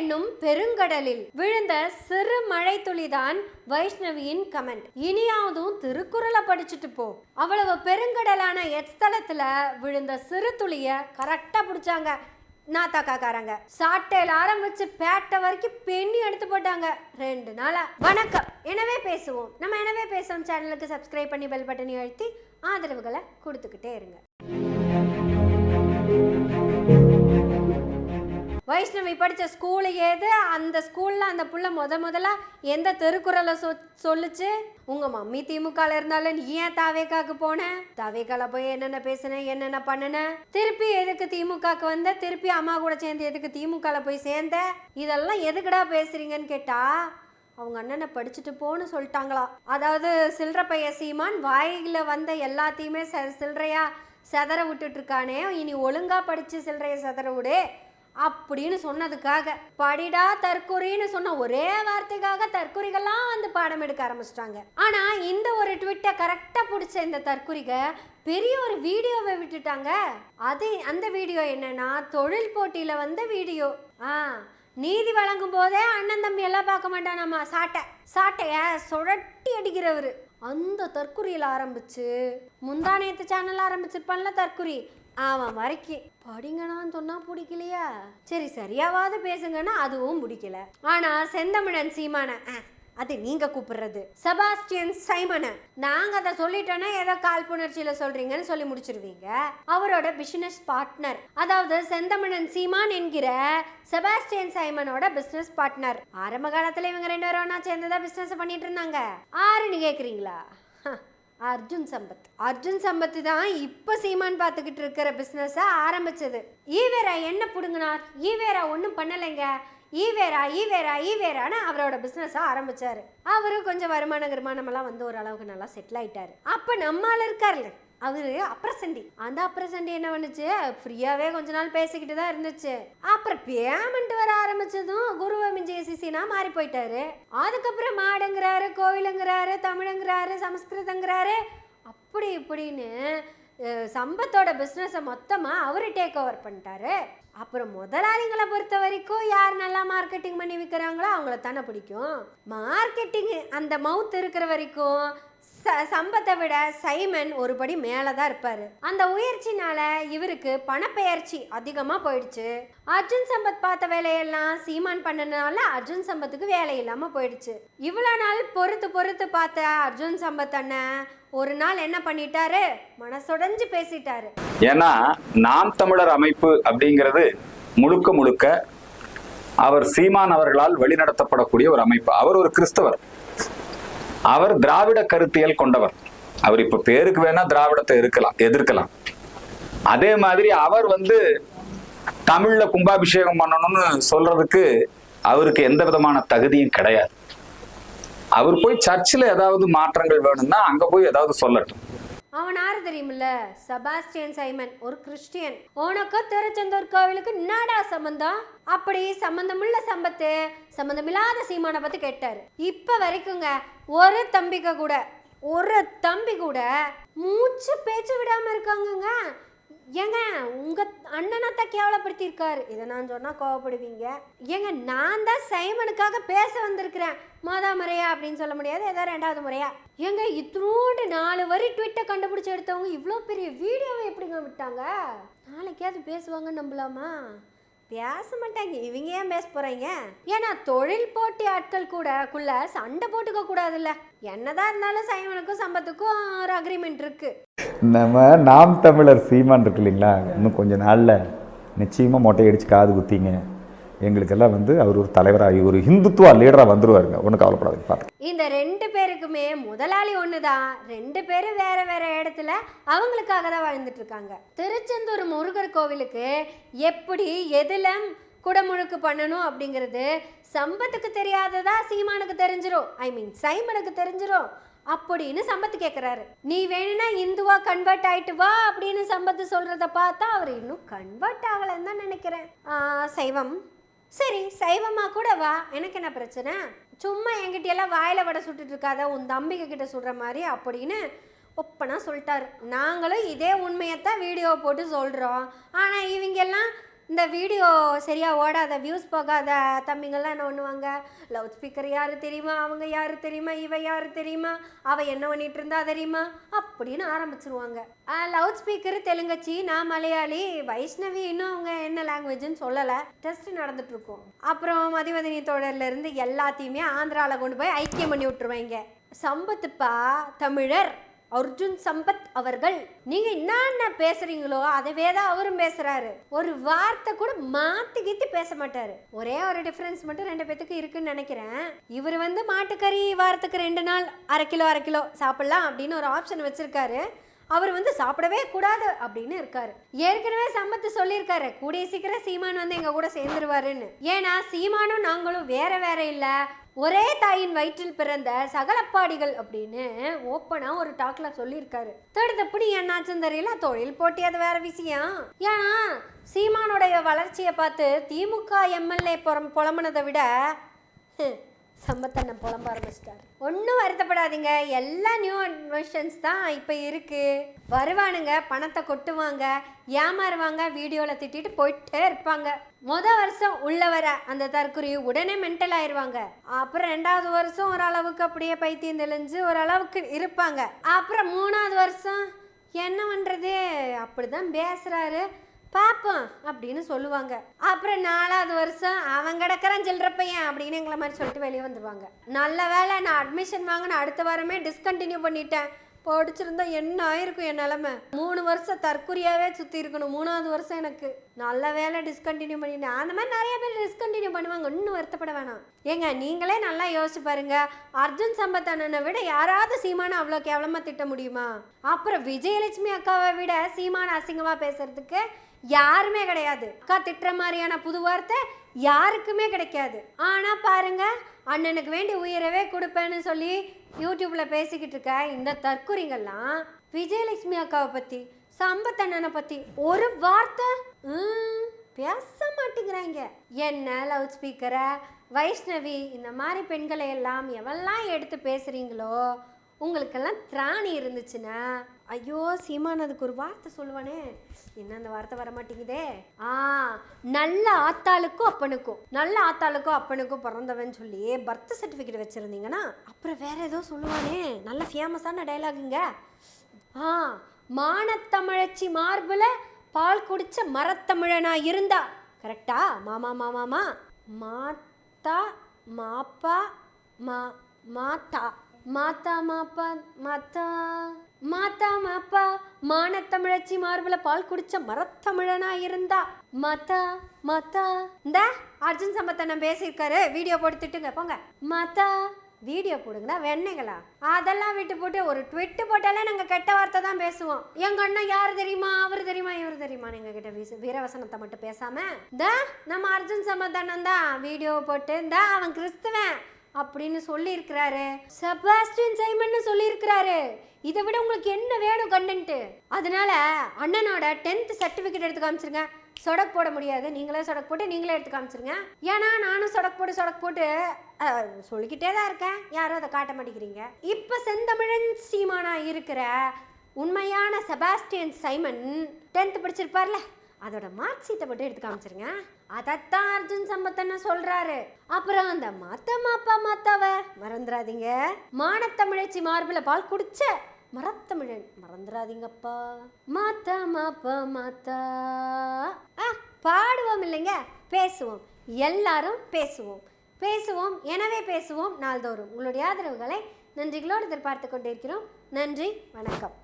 என்னும் பெருங்கடலில் விழுந்த சிறு மழை துளிதான் வைஷ்ணவியின் கமெண்ட். இனியாவதும் திருக்குறளை படிச்சுட்டு போ. அவ்வளவு பெருங்கடலான எட்ஸ்தலத்துல விழுந்த சிறு துளிய கரெக்டா பிடிச்சாங்க. நாத்தாக்காக்காரங்க. சாட்டையில ஆரம்பிச்சு பேட்டை வரைக்கும் பெண்ணி எடுத்து போட்டாங்க. ரெண்டு நாளா. வணக்கம். எனவே பேசுவோம். நம்ம எனவே பேசுவோம் சேனலுக்கு சப்ஸ்கிரைப் பண்ணி பெல் பட்டனை அழுத்தி ஆதரவுகளை கொடுத்துக்கிட்டே இருங்க. வைஷ்ணவி படித்த ஸ்கூலு ஏது? அந்த ஸ்கூலில் அந்த புள்ள முத முதல்ல எந்த திருக்குறளை சொ சொல்லுச்சு? உங்கள் மம்மி திமுகவில் இருந்தாலும் நீ ஏன் தாவேக்காக்கு போனேன் தாவேக்கால போய் என்னென்ன பேசுன என்னென்ன பண்ணினேன் திருப்பி எதுக்கு திமுகக்கு வந்த? திருப்பி அம்மா கூட சேர்ந்து எதுக்கு திமுகவில் போய் சேர்ந்த? இதெல்லாம் எதுக்குடா பேசுறீங்கன்னு கேட்டா அவங்க அண்ணனை படிச்சுட்டு போன்னு சொல்லிட்டாங்களா. அதாவது சில்லற பைய சீமான் வாயில வந்த எல்லாத்தையுமே ச சில்லறையா செதற விட்டுட்டு இருக்கானே. இனி ஒழுங்கா படிச்சு சில்லறையை செதற விடு. அப்படின்னு சொன்னதுக்காக படிடா தற்கொறின்னு சொன்ன ஒரே வார்த்தைக்காக தற்கொறிகள்லாம் வந்து பாடம் எடுக்க ஆரம்பிச்சிட்டாங்க. ஆனா இந்த ஒரு ட்விட்டை கரெக்டா பிடிச்ச இந்த தற்குறிக பெரிய ஒரு வீடியோவை விட்டுட்டாங்க. அது அந்த வீடியோ என்னன்னா தொழில் போட்டியில வந்த வீடியோ. ஆ நீதி வழங்கும் போதே அண்ணன் தம்பி எல்லாம் பார்க்க மாட்டானாமா? சாட்டை சாட்டைய சுழட்டி அடிக்கிறவர். அந்த தற்குறியில் ஆரம்பிச்சு முந்தானேத்து சேனல் ஆரம்பிச்சிருப்பான்ல தற்குறி அவன் வரைக்கும் படிங்கனான்னு சொன்னால் பிடிக்கலையா? சரி சரியாவது பேசுங்கன்னா அதுவும் பிடிக்கல. ஆனால் செந்தமிழன் சீமான அது நீங்க கூப்பிடுறது. செபாஸ்டியன் சைமன. நாங்க அதை சொல்லிட்டோன்னா ஏதோ காழ்ப்புணர்ச்சியில சொல்றீங்கன்னு சொல்லி முடிச்சிருவீங்க. அவரோட பிசினஸ் பார்ட்னர் அதாவது செந்தமிழன் சீமான் என்கிற செபாஸ்டியன் சைமனோட பிசினஸ் பார்ட்னர் ஆரம்ப காலத்துல இவங்க ரெண்டு பேரும் சேர்ந்து சேர்ந்துதான் பிசினஸ் பண்ணிட்டு இருந்தாங்க. ஆறுன்னு கேக்குறீங்களா? அர்ஜுன் சம்பத். அர்ஜுன் சம்பத் தான் இப்போ சீமான் பார்த்துக்கிட்டு இருக்கிற பிஸ்னஸை ஆரம்பிச்சது. ஈவேரா என்ன பிடுங்கினார்? ஈவேரா ஒன்றும் பண்ணலைங்க. ஈவேரா ஈவேரா ஈவேரான்னு அவரோட பிஸ்னஸை ஆரம்பிச்சார். அவரும் கொஞ்சம் வருமான கிருமானமெல்லாம் வந்து ஓரளவுக்கு நல்லா செட்டில் ஆயிட்டார். அப்போ நம்மால் இருக்கார்ல அவர் அப்ரசண்டி அந்த அப்ரசண்டி என்ன பண்ணுச்சு? ஃப்ரீயாகவே கொஞ்ச நாள் பேசிக்கிட்டு தான் இருந்துச்சு. அப்புறம் பேமெண்ட் வர ஆரம்பிச்சதும் குருவ மிஞ்சிய சிசினா மாறி போயிட்டாரு. அதுக்கப்புறம் மாடுங்கிறாரு கோவிலுங்கிறாரு தமிழுங்கிறாரு சமஸ்கிருதங்கிறாரு. அப்படி இப்படின்னு சம்பத்தோட பிஸ்னஸை மொத்தமாக அவர் டேக் ஓவர் பண்ணிட்டாரு. அப்புறம் முதலாளிங்களை பொறுத்த வரைக்கும் யார் நல்லா மார்க்கெட்டிங் பண்ணி விற்கிறாங்களோ அவங்கள தானே பிடிக்கும். மார்க்கெட்டிங் அந்த மவுத் இருக்கிற வரைக்கும் ச சம்பத்தை விட சைமன் ஒரு படி மேலே தான் இருப்பார். அந்த உயர்ச்சினால இவருக்கு பணப்பெயர்ச்சி அதிகமாக போயிடுச்சு. அர்ஜுன் சம்பத் பார்த்த வேலையெல்லாம் சீமான் பண்ணனால அர்ஜுன் சம்பத்துக்கு வேலை இல்லாமல் போயிடுச்சு. இவ்வளோ நாள் பொறுத்து பொறுத்து பார்த்த அர்ஜுன் சம்பத் அண்ணன் ஒரு நாள் என்ன பண்ணிட்டாரு? மனசுடைஞ்சு பேசிட்டாரு. ஏன்னா நாம் தமிழர் அமைப்பு அப்படிங்கிறது முழுக்க முழுக்க அவர் சீமான் அவர்களால் வழிநடத்தப்படக்கூடிய ஒரு அமைப்பு. அவர் ஒரு கிறிஸ்தவர். அவர் திராவிட கருத்தியல் கொண்டவர். அவர் இப்ப பேருக்கு வேணா திராவிடத்தை இருக்கலாம் எதிர்க்கலாம். அதே மாதிரி அவர் வந்து தமிழ்ல கும்பாபிஷேகம் பண்ணணும்னு சொல்றதுக்கு அவருக்கு எந்த விதமான தகுதியும் கிடையாது. அவர் போய் சர்ச்சில் ஏதாவது மாற்றங்கள் வேணும்னா அங்க போய் ஏதாவது சொல்லட்டும். அவன் யாரு தெரியுமில்ல? சபாஸ்டியன் சைமன் ஒரு கிறிஸ்டியன். உனக்கு திருச்செந்தூர் கோவிலுக்கு என்னடா சம்பந்தம்? அப்படி சம்பந்தமுள்ள சம்பத்து சம்பந்தமில்லாத சீமானை பத்தி கேட்டாரு. இப்ப வரைக்குங்க ஒரு தம்பிக்க கூட ஒரு தம்பி கூட மூச்சு பேச்சு விடாம இருக்காங்கங்க. ஏங்க உங்கள் அண்ணனை தான் கேவலப்படுத்தியிருக்காரு. இதை நான் சொன்னால் கோவப்படுவீங்க. ஏங்க நான் தான் சைமனுக்காக பேச வந்திருக்கிறேன். மொத முறையா அப்படின்னு சொல்ல முடியாது ஏதோ ரெண்டாவது முறையா. ஏங்க இத்தினோண்டு நாலு வரி ட்விட்டை கண்டுபிடிச்சி எடுத்தவங்க இவ்வளோ பெரிய வீடியோவை எப்படிங்க விட்டாங்க? நாளைக்காவது பேசுவாங்கன்னு நம்பலாமா? பேச மாட்டாங்க. இவங்க ஏன் பேச போகிறீங்க ஏன்னா தொழில் போட்டி ஆட்கள் கூட குள்ள சண்டை போட்டுக்க கூடாதுல்ல. என்னதான் இருந்தாலும் சைமனுக்கும் சம்பத்துக்கும் ஒரு அக்ரிமெண்ட் இருக்குது நம்ம நாம் தமிழர் சீமான் இருக்கு இல்லைங்களா? இன்னும் கொஞ்சம் நாளில் நிச்சயமாக மொட்டையடிச்சு காது குத்திங்க. எங்களுக்கெல்லாம் வந்து அவர் ஒரு தலைவராகி ஒரு ஹிந்துத்துவா லீடராக வந்துருவாருங்க. ஒன்றும் கவலைப்படாது பார்த்து இந்த ரெண்டு பேருக்குமே முதலாளி ஒன்று தான் ரெண்டு பேரும் வேற வேற இடத்துல அவங்களுக்காக தான் வாழ்ந்துட்டு இருக்காங்க. திருச்செந்தூர் முருகர் கோவிலுக்கு எப்படி எதில் குடமுழுக்கு பண்ணணும் அப்படிங்கிறது சம்பத்துக்கு தெரியாததா சீமானுக்கு தெரிஞ்சிடும் ஐ மீன் சைமனுக்கு தெரிஞ்சிடும் அப்படின்னு சம்பத்து கேட்குறாரு நீ வேணும்னா இந்துவா கன்வெர்ட் ஆயிட்டு வா அப்படின்னு சம்பத்து சொல்றத பார்த்தா அவர் இன்னும் கன்வெர்ட் ஆகலைன்னு தான் நினைக்கிறேன். சைவம். சரி சைவமா கூட வா. எனக்கு என்ன பிரச்சனை? சும்மா என்கிட்ட எல்லாம் வாயில வடை சுட்டுட்டு இருக்காத உன் தம்பிக கிட்ட சுடுற மாதிரி அப்படின்னு ஒப்பனா சொல்லிட்டாரு. நாங்களும் இதே உண்மையத்தான் வீடியோ போட்டு சொல்கிறோம் ஆனால் இவங்க எல்லாம் இந்த வீடியோ சரியாக ஓடாத வியூஸ் போகாத தம்பிங்கள்லாம் என்ன பண்ணுவாங்க? லவுட் ஸ்பீக்கர் யார் தெரியுமா? அவங்க யார் தெரியுமா? இவ யார் தெரியுமா? அவள் என்ன பண்ணிட்டு இருந்தா தெரியுமா? அப்படின்னு ஆரம்பிச்சிருவாங்க. லவுட் ஸ்பீக்கர் தெலுங்கச்சி நான் மலையாளி வைஷ்ணவி இன்னும் அவங்க என்ன லாங்குவேஜ்னு சொல்லலை. டெஸ்ட் நடந்துட்டு இருக்கும் அப்புறம் மதிவதனி தொடர்லேருந்து எல்லாத்தையுமே ஆந்திராவில் கொண்டு போய் ஐக்கியம் பண்ணி விட்டுருவாங்க. சம்பத்துப்பா தமிழர். அர்ஜுன் சம்பத் அவர்கள் நீங்க என்னென்ன பேசுறீங்களோ அதவே தான் அவரும் பேசுறாரு. ஒரு வார்த்தை கூட மாத்தி கீத்தி பேச மாட்டாரு. ஒரே ஒரு டிஃபரன்ஸ் மட்டும் ரெண்டு பேத்துக்கு இருக்குன்னு நினைக்கிறேன். இவர் வந்து மாட்டுக்கறி வாரத்துக்கு ரெண்டு நாள் அரை கிலோ அரை கிலோ சாப்பிடலாம் அப்படின்னு ஒரு ஆப்ஷன் வச்சிருக்காரு. அவர் வந்து சாப்பிடவே கூடாது அப்படின்னு இருக்காரு. ஏற்கனவே சம்பத்து சொல்லியிருக்காரு கூடிய சீக்கிரம் சீமான் வந்து எங்க கூட சேர்ந்துருவாருன்னு. ஏன்னா சீமானும் நாங்களும் வேற வேற இல்லை. ஒரே தாயின் வயிற்றில் பிறந்த சகலப்பாடிகள் அப்படின்னு ஓப்பனாக ஒரு டாக்ல சொல்லியிருக்காரு. தடுத்தப்படி என்னாச்சுன்னு தெரியல தொழில் போட்டி அது வேற விஷயம். ஏன்னா சீமானுடைய வளர்ச்சியை பார்த்து திமுக எம்எல்ஏ புறம் புலம்புனதை விட சம்பத்தண்ணன் புலம்ப ஆரம்பிச்சிட்டார். ஒன்றும் வருத்தப்படாதீங்க. எல்லா நியூ அட்மிஷன்ஸ் தான் இப்போ இருக்குது வருவானுங்க பணத்தை கொட்டுவாங்க ஏமாறுவாங்க வீடியோவில் திட்டிட்டு போயிட்டே இருப்பாங்க. முத வருஷம் உள்ள வர அந்த தற்குறி உடனே மென்டல் ஆயிடுவாங்க அப்புறம் ரெண்டாவது வருஷம் ஓரளவுக்கு அப்படியே பைத்தியம் தெளிஞ்சு ஓரளவுக்கு இருப்பாங்க. அப்புறம் மூணாவது வருஷம் என்ன பண்ணுறது அப்படிதான் பேசுகிறாரு பார்ப்போம் அப்படின்னு சொல்லுவாங்க. அப்புறம் நாலாவது வருஷம் அவன் கிடக்கிறான் சில்லற பையன் அப்படின்னு எங்களை மாதிரி சொல்லிட்டு வெளியே வந்துடுவாங்க நல்ல வேளை நான் அட்மிஷன் வாங்கின அடுத்த வாரமே டிஸ்கண்டினியூ பண்ணிட்டேன். படிச்சிருந்தா என்ன ஆயிருக்கும் என் நிலமை? மூணு வருஷம் தற்குறியாவே சுற்றி இருக்கணும். மூணாவது வருஷம் எனக்கு நல்ல வேலை டிஸ்கண்டினியூ பண்ணிட்டேன். அந்த மாதிரி நிறைய பேர் டிஸ்கண்டினியூ பண்ணுவாங்க. இன்னும் வருத்தப்பட வேணாம். ஏங்க நீங்களே நல்லா யோசிச்சு பாருங்க. அர்ஜுன் சம்பத் அண்ணனை விட யாராவது சீமான அவ்வளோ கேவலமாக திட்ட முடியுமா? அப்புறம் விஜயலட்சுமி அக்காவை விட சீமான அசிங்கமாக பேசுறதுக்கு யாருமே கிடையாது. அக்கா திட்டுற மாதிரியான புது வார்த்தை யாருக்குமே கிடைக்காது. ஆனா பாருங்க அண்ணனுக்கு வேண்டி உயிரவே கொடுப்பேன்னு சொல்லி யூடியூப்ல பேசிக்கிட்டு இருக்க இந்த தற்குறிங்கெல்லாம் விஜயலட்சுமி அக்காவை பத்தி சம்பத் அண்ணனை பத்தி ஒரு வார்த்தை ம், பேச மாட்டேங்கிறாங்க. என்ன லவுட் ஸ்பீக்கரை வைஷ்ணவி இந்த மாதிரி பெண்களை எல்லாம் எவெல்லாம் எடுத்து பேசுறீங்களோ உங்களுக்கெல்லாம் திராணி இருந்துச்சுன்னா ஐயோ சீமான் அதுக்கு ஒரு வார்த்தை சொல்லுவானே என்ன அந்த வார்த்தை வர மாட்டேங்குதே ஆ நல்ல ஆத்தாளுக்கும் அப்பனுக்கும் நல்ல ஆத்தாளுக்கும் அப்பனுக்கும் பிறந்தவன் சொல்லி பர்த் சர்டிஃபிகேட் வச்சுருந்தீங்கன்னா அப்புறம் வேற ஏதோ சொல்லுவானே நல்ல ஃபேமஸான டைலாகுங்க ஆ மானத்தமிழச்சி மார்பில் பால் குடிச்ச மரத்தமிழனா இருந்தா கரெக்டா மாமா மாமாமா மாத்தா மாப்பா மா மாத்தா மாத்தா மாப்பா மாத்தா. மாத்தா மாப்பா மானத்தமிழச்சி மார்புல பால் குடிச்ச மரத்தமிழனா இருந்தா மாத்தா மாத்தா. இந்த அர்ஜுன் சம்பத்தண்ணன் பேசியிருக்காரு. வீடியோ போட்டு திட்டுங்க போங்க. மாத்தா வீடியோ போடுங்களா வெண்ணைங்களா அதெல்லாம் விட்டு போட்டு ஒரு ட்விட்டு போட்டாலே நாங்கள் கெட்ட வார்த்தை தான் பேசுவோம். எங்க அண்ணன் யார் தெரியுமா? அவர் தெரியுமா? இவர் தெரியுமா? எங்க கிட்ட வீச வீரவசனத்தை மட்டும் பேசாம. இந்த நம்ம அர்ஜுன் சம்பந்தண்ணன் தான் வீடியோ போட்டு இந்த அவன் கிறிஸ்துவன். அப்படின்னு சொல்லியிருக்கிறாரு. செபாஸ்டின் சைமன்னு சொல்லியிருக்கிறாரு. இதை விட உங்களுக்கு என்ன வேணும் கண்டென்ட் அதனால அண்ணனோட டென்த் சர்டிஃபிகேட் எடுத்து காமிச்சிருங்க. சொடக் போட முடியாது. நீங்களே சொடக் போட்டு நீங்களே எடுத்து காமிச்சிருங்க. ஏன்னா நானும் சொடக் போட்டு சொடக் போட்டு சொல்லிக்கிட்டே தான் இருக்கேன். யாரும் அதை காட்ட மாட்டேங்கிறீங்க. இப்போ செந்தமிழன் சீமானா இருக்கிற உண்மையான செபாஸ்டியன் சைமன் டென்த் படிச்சிருப்பார்ல? அதோட மார்க் ஷீட்டை மட்டும் எடுத்து காமிச்சிருங்க. அதைத்தான் அர்ஜுன் சம்பத்தன்னு சொல்றாரு. அப்புறம் அந்த மத்த மாப்பா மாத்தாவ மறந்துடாதீங்க மானத்தமிழச்சி மார்பில் பால் குடிச்ச மரத்தமிழன் மறந்துடாதீங்கப்பா மாத்தா மாப்பா மாத்தா ஆ பாடுவோம் இல்லைங்க? பேசுவோம். எல்லாரும் பேசுவோம். பேசுவோம் எனவே பேசுவோம் நாள்தோறும். உங்களுடைய ஆதரவுகளை நன்றிகளோடு எதிர்பார்த்து கொண்டிருக்கிறோம். நன்றி வணக்கம்.